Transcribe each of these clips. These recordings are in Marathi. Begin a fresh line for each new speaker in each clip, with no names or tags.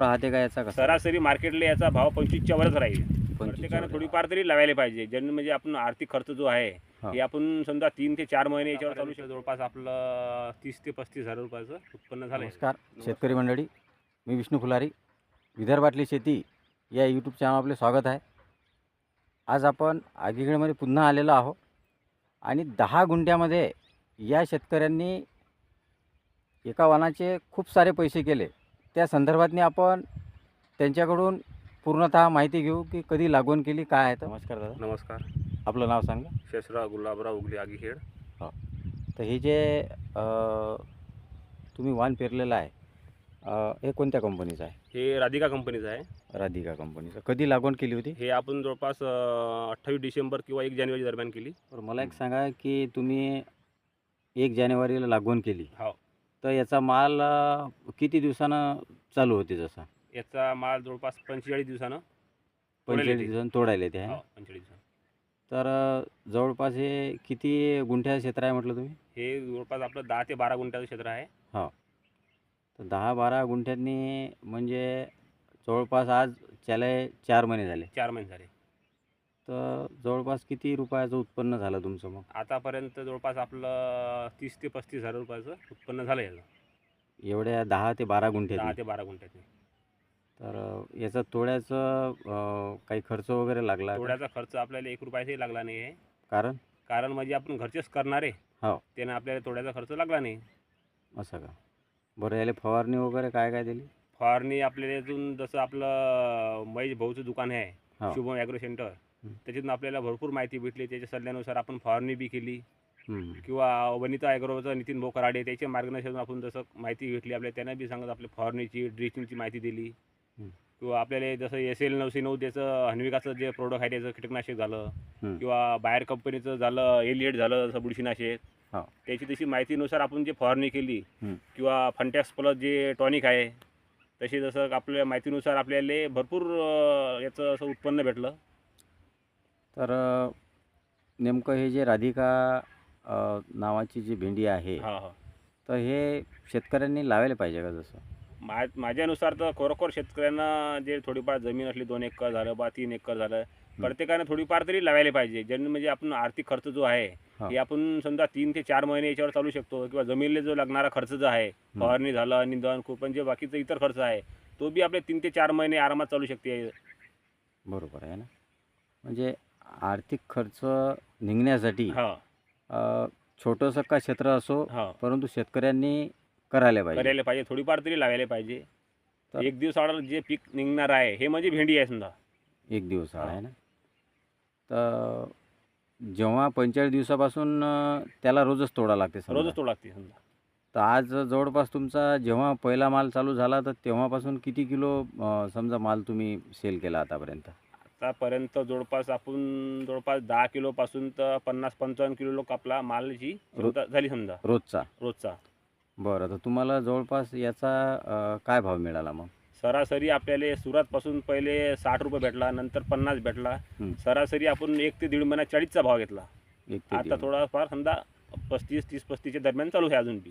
राहते का याचा कसा?
सरासरी मार्केटला याचा भाव पंचवीसच्या वरच राहील. प्रत्येकाने थोडीफार तरी लावायला पाहिजे. ज्यांनी म्हणजे आपण आर्थिक खर्च जो आहे
हा.
आपण समजा तीन ते चार महिने याच्यावर चालू शकतो. जवळपास आपलं तीस ते पस्तीस हजार रुपयाचं उत्पन्न झालं
नमस्कार शेतकरी मंडळी मी विष्णू फुलारी विदर्भातली शेती या यूट्यूब चॅनल आपले स्वागत आहे. आज आपण आगीगडमध्ये पुन्हा आलेलो आहो आणि दहा गुंठ्यामध्ये या शेतकऱ्यांनी एका वाणाचे खूप सारे पैसे केले. त्या संदर्भातनी आपण त्यांच्याकडून पूर्णतः माहिती घेऊ की कधी लागवण केली काय आहे तर. नमस्कार दादा.
नमस्कार.
आपलं नाव सांगा.
शेषराव गुलाबराव उगली आगीखेड
तर हे जे अ, तुम्ही वाण पेरलेलं आहे अ, हे कोणत्या कंपनीचं आहे?
हे राधिका कंपनीचं आहे.
राधिका कंपनीचं. कधी लागवण केली होती?
हे आपण जवळपास अठ्ठावीस डिसेंबर किंवा एक जानेवारी दरम्यान केली.
तर मला एक सांगा की तुम्ही एक जानेवारीला लागवण केली.
हो.
तर याचा माल अ, किती दिवसानं चालू होते जसा?
याचा माल जवळपास पंचेचाळीस दिवसानं
पंचेचाळीस
येते.
दिवसानं तोडायला येते
हो? पंचेचाळीस दिवसानं.
तर अ, जवळपास हे किती गुंठ्या क्षेत्र आहे म्हटलं तुम्ही?
हे जवळपास आपलं दहा ते बारा गुंठ्याचं क्षेत्र आहे.
तर दहा बारा गुंठ्यांनी म्हणजे जवळपास आज त्याला चार महिने झाले.
चार महिने झाले.
तर जवळपास किती रुपयाचं उत्पन्न झालं तुमचं मग?
आतापर्यंत जवळपास आपलं तीस ते पस्तीस हजार रुपयाचं उत्पन्न झालं याचं.
एवढ्या दहा ते बारा
दहा
गुंठ्यात
ते बारा गुंठ्याचे
तर याचं तोड्याचं अ, काही खर्च वगैरे लागला?
तोड्याचा खर्च आपल्याला एक रुपयाचाही लागला नाही आहे.
कारण?
कारण म्हणजे आपण घरचेच करणारे
हो.
त्यानं आपल्याला तोड्याचा खर्च लागला नाही.
असं का? बरं याला फवारणी वगैरे काय काय दिली?
फवारणी आपल्याला इथून जसं आपलं महेश भाऊचं दुकान आहे.
हो.
Shubham agro centre. त्याच्यातून आपल्याला भरपूर माहिती भेटली त्याच्या सल्ल्यानुसार आपण फवारणी बी केली. किंवा वनिता ॲग्रोचं नितीन भाऊ कराडे त्याच्या मार्गदर्शनातून आपण जसं माहिती घेतली आपल्या त्यांना बी सांगत आपल्या फवारणीची ड्रेसिंगची माहिती दिली. किंवा आपल्याला जसं एस एल नऊशे नऊ त्याचं हनविकाचं जे प्रोडक्ट आहे त्याचं कीटकनाशक झालं. किंवा बाहेर कंपनीचं झालं एलिएट झालं जसं बुरशीनाशक. त्याची तशी माहितीनुसार आपण जे फवारणी केली. किंवा फंटॅक्स प्लस जे टॉनिक आहे तशी जसं आपल्या माहितीनुसार आपल्याला भरपूर याचं असं उत्पन्न भेटलं
तर नेमकं हे जे राधिका अ, नावाची जी भेंडी आहे
हा हा.
तर हे शेतकऱ्यांनी लावायला पाहिजे का जसं?
मा माझ्यानुसार तर खरोखर शेतकऱ्यांना जे थोडीफार जमीन असली दोन एकर झालं बा तीन एकर झालं प्रत्येकाने थोडीफार तरी लावायला पाहिजे. ज्यांनी म्हणजे आपण आर्थिक खर्च जो आहे
हा.
हे आपण समजा तीन ते चार महिने याच्यावर चालू शकतो किंवा जमिनीला जो लागणारा खर्च जो आहे फवारणी झालं निंदन कुपन जे बाकीचा इतर खर्च आहे तो बी आपले तीन ते चार महिने आरामात चालू शकते.
बरोबर आहे ना? म्हणजे आर्थिक खर्च निघण्यासाठी
हा.
छोटंसं का क्षेत्र असो
हा.
परंतु शेतकऱ्यांनी करायला पाहिजे.
करायला पाहिजे थोडीफार तरी लावायला पाहिजे.
तर-
एक दिवस आड जे पीक निघणार आहे हे म्हणजे भेंडी आहे समजा.
एक दिवस
हा.
आहे ना? तर जेव्हा पंचेचाळीस दिवसापासून अ, त्याला रोजच तोडा लागते समजा.
रोजच तो लागते समजा.
तर आज जवळपास तुमचा जेव्हा पहिला माल चालू झाला तर तेव्हापासून किती किलो अ, समजा माल तुम्ही सेल केला आतापर्यंत?
आतापर्यंत जवळपास आपण जवळपास दहा किलोपासून तर पन्नास पंचावन्न किलो लोक आपला मालची झाली समजा.
रोजचा?
रोजचा.
बरं तर तुम्हाला जवळपास याचा अ, काय भाव मिळाला मग?
सरासरी आपल्याला सुरुवातपासून पहिले साठ रुपये भेटला नंतर पन्नास भेटला.
हं.
सरासरी आपण एक ते दीड महिना चाळीसचा भाव घेतला.
एक ते
आता
दीड.
थोडाफार समजा पस्तीस तीस पस्तीसच्या दरम्यान चालू आहे अजून बी.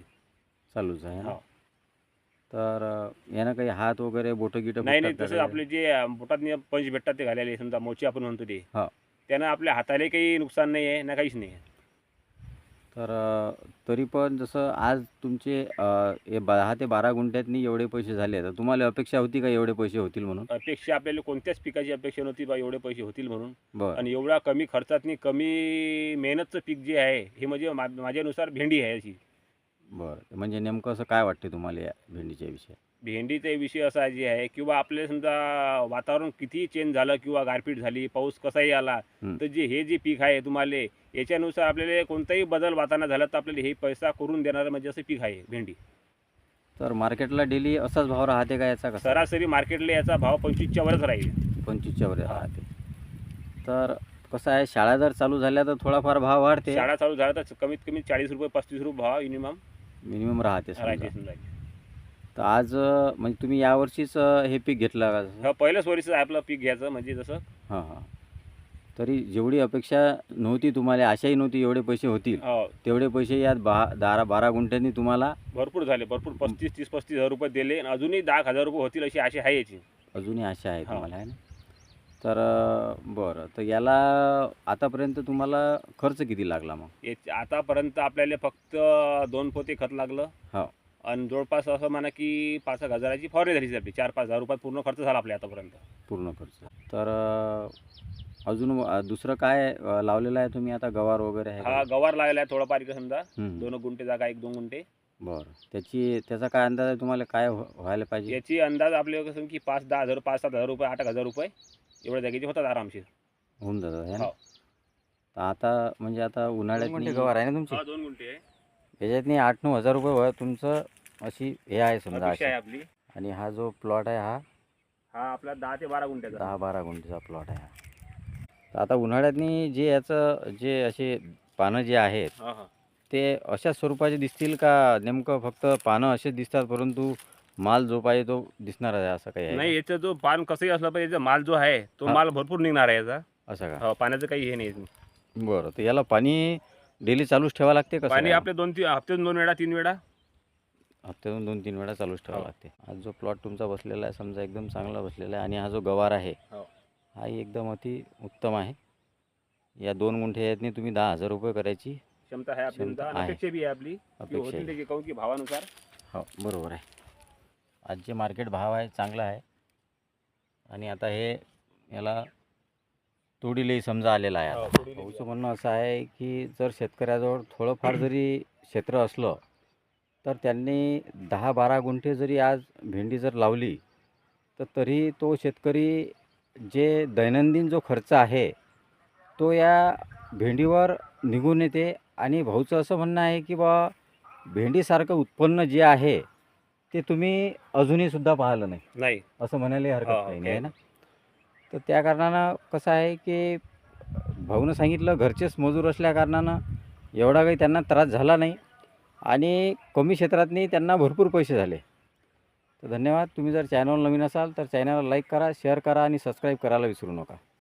चालूच आहे ना?
हो.
तर यानं काही हात वगैरे बोटं गिटं
नाही नाही
फुटतात
तसं
का
आपले जे बोटात पंच भेटतात ते घालायला समजा मोची आपण म्हणतो ते.
हा.
त्यानं आपल्या हाताला काही नुकसान नाही आहे ना काहीच नाही आहे.
तर अ, तरी पण जसं आज तुमचे अ, हे दहा ते बारा गुंठ्यातनी एवढे पैसे झाले तर तुम्हाला अपेक्षा होती का एवढे पैसे होतील म्हणून?
अपेक्षा आपल्याला कोणत्याच पिकाची अपेक्षा नव्हती बा एवढे पैसे होतील म्हणून.
बरं.
आणि एवढ्या कमी खर्चातनी कमी मेहनतचं पीक जे आहे हे म्हणजे मा- माझ्यानुसार भेंडी आहे अशी.
बरं. म्हणजे नेमकं असं काय वाटते तुम्हाला या भेंडीच्या विषयी?
भेंडीचा विषय असा जे आहे किंवा आपले समजा वातावरण कितीही चेंज झालं किंवा गारपीट झाली पाऊस कसाही आला
हं.
तर जे हे जे पीक आहे तुम्हाला याच्यानुसार आपल्याला कोणताही बदल वातावरण झाला तर आपल्याला हे पैसा करून देणारं म्हणजे असं पीक आहे भेंडी.
तर मार्केटला डेली असाच भाव राहते का याचा कसा?
सरासरी मार्केटला याचा भाव पंचवीसच्या वरच राहील.
पंचवीसच्या वर. राहते. तर कसं आहे शाळा जर चालू झाल्या तर थोडाफार भाव वाढते.
शाळा चालू झाला तर कमीत कमी चाळीस रुपये पस्तीस रुपये भाव मिनिमम
मिनिमम राहते समजा. तर आज अ, म्हणजे तुम्ही यावर्षीच अ, हे पीक घेतलं का?
हा पहिलंच वर्ष आहे आपलं पीक घ्यायचं म्हणजे जसं
हां हां. तरी जेवढी अपेक्षा नव्हती तुम्हाला आशाही नव्हती एवढे पैसे होतील
हो.
तेवढे पैसे यात बहा दहा बारा गुंठ्यांनी तुम्हाला
भरपूर झाले भरपूर पस्तीस तीस पस्तीस हजार रुपये दिले आणि अजूनही दहा हजार रुपये होतील अशी आशा आहे याची.
अजूनही आशा आहे
हो.
तुम्हाला आहे ना? तर बरं. तर याला आतापर्यंत तुम्हाला खर्च किती लागला मग?
याच- आतापर्यंत आपल्याला फक्त दोन पोते खत लागलं.
हो.
आणि जवळपास असं म्हणा की पाच एक हजाराची फवारणी झाली आपली. चार पाच हजार रुपयात पूर्ण खर्च झाला आपल्या आतापर्यंत.
पूर्ण खर्च. तर अं, अजून अं, दुसरं काय अं, लावलेलं आहे तुम्ही आता? गवार वगैरे आहे
हा
का?
गवार लागलेला आहे थोडाफार इकडे समजा.
हम्म.
दोन गुंठे जागा एक दोन गुंठे.
बरं. त्याची त्याचा काय अंदाज आहे तुम्हाला? काय व्ह- व्हायला पाहिजे?
याची अंदाज आपल्या कसं की पाच दहा हजार पाच सात हजार रुपये आठ एक हजार रुपये. एवढ्या जागेचे होतात आरामशीर.
होऊन जातात आहे ना?
हो.
तर आता म्हणजे आता उन्हाळ्यात गवार आहे ना तुमची?
हा दोन गुंठे आहे.
याच्यातनी आठ नऊ हजार रुपये वय तुमचं अशी हे आहे समजा
अपेक्षा आहे. आपली.
आणि हा जो प्लॉट आहे हा?
हा आपला दहा ते बारा गुंठ्याचा.
दहा बारा गुंठेचा प्लॉट आहे हा. तर आता उन्हाळ्यातनी जे याचं जे असे पानं जे आहेत
हा हा.
ते अशा स्वरूपाचे दिसतील का? नेमकं फक्त पानं असेच दिसतात परंतु माल जो पाहिजे तो दिसणार आहे असं काही आहे
नाही याचा जो पान कसंही असलं पाहिजे याचा माल जो आहे तो
हा.
माल भरपूर निघणार आहे याचा
का? असं का
हो, पाण्याचं काही हे नाही
बरं तर याला पाणी डेली चालूच ठेवा लागते कसं
पाणी? आपले दोन तीन हप्त्यातून दोन वेळा तीन वेळा
हप्त्यातून दोन तीन वेळा चालूच ठेवावं
हो.
लागते आज जो प्लॉट तुमचा बसलेला आहे समजा एकदम चांगला बसलेला आहे आणि हा जो गवार आहे
हो.
हाही एकदम अति उत्तम आहे या दोन गुंठे यातनी तुम्ही दहा हजार रुपये करायची
क्षमता आहे आपली
क्षमता
समजा,
आहे.
अपेक्षा बी आहे आपली की
अपेक्षा
होतील
आहे.
त्याची काहून की भावानुसार
हो बरोबर आहे आज जे मार्केट भाव आहे चांगला आहे. आणि आता हे याला तोडीलाही समजा आलेला आहे आता.
हो,
भाऊचं म्हणणं असं आहे की जर शेतकऱ्याजवळ थोडंफार जरी क्षेत्र असलं तर त्यांनी दहा बारा गुंठे जरी आज भेंडी जर लावली तर तरी तो शेतकरी जे दैनंदिन जो खर्च आहे तो या भेंडीवर निघून येते. आणि भाऊचं असं म्हणणं आहे की बा भेंडीसारखं उत्पन्न जे आहे ते तुम्ही अजूनही सुद्धा पाहिलं नाही.
नाही.
असं म्हणायला हरकत
हो,
काही नाही आहे. ना? तर त्या कारणानं कसं आहे की भाऊनं सांगितलं घरचेच मजूर असल्या कारणानं एवढा काही त्यांना त्रास झाला नाही आणि कमी क्षेत्रातनी त्यांना भरपूर पैसे झाले. तर धन्यवाद. तुम्ही जर चॅनल नवीन असाल तर चॅनलला लाईक करा शेअर करा आणि सबस्क्राईब करायला विसरू नका.